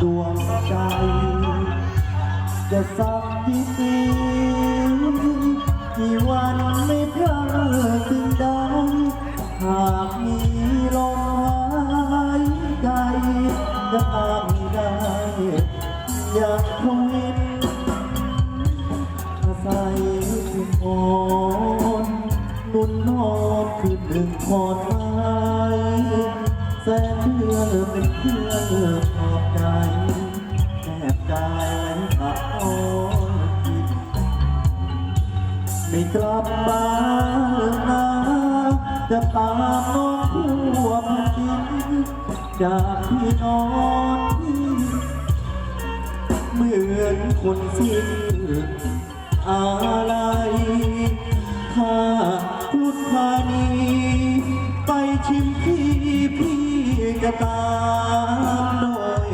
ดวงใจ จะสักกี่ปีกี่วันไม่เพลิดสิ่งใดหากมีลมหายใจจะอ้างได้อยากทวินอาศัยเพียงโอนนุ่นนอนคือหนึ่งคอนไม้แสนเพื่อนเป็นเพื่อนขอบใจ ไม่กลับบ้านะจะตามน้องทั่วมากินจากที่นอนที่เหมือนคนสิ้นอะไรข้าพุทธานี ไปชิมที่พี่กระตา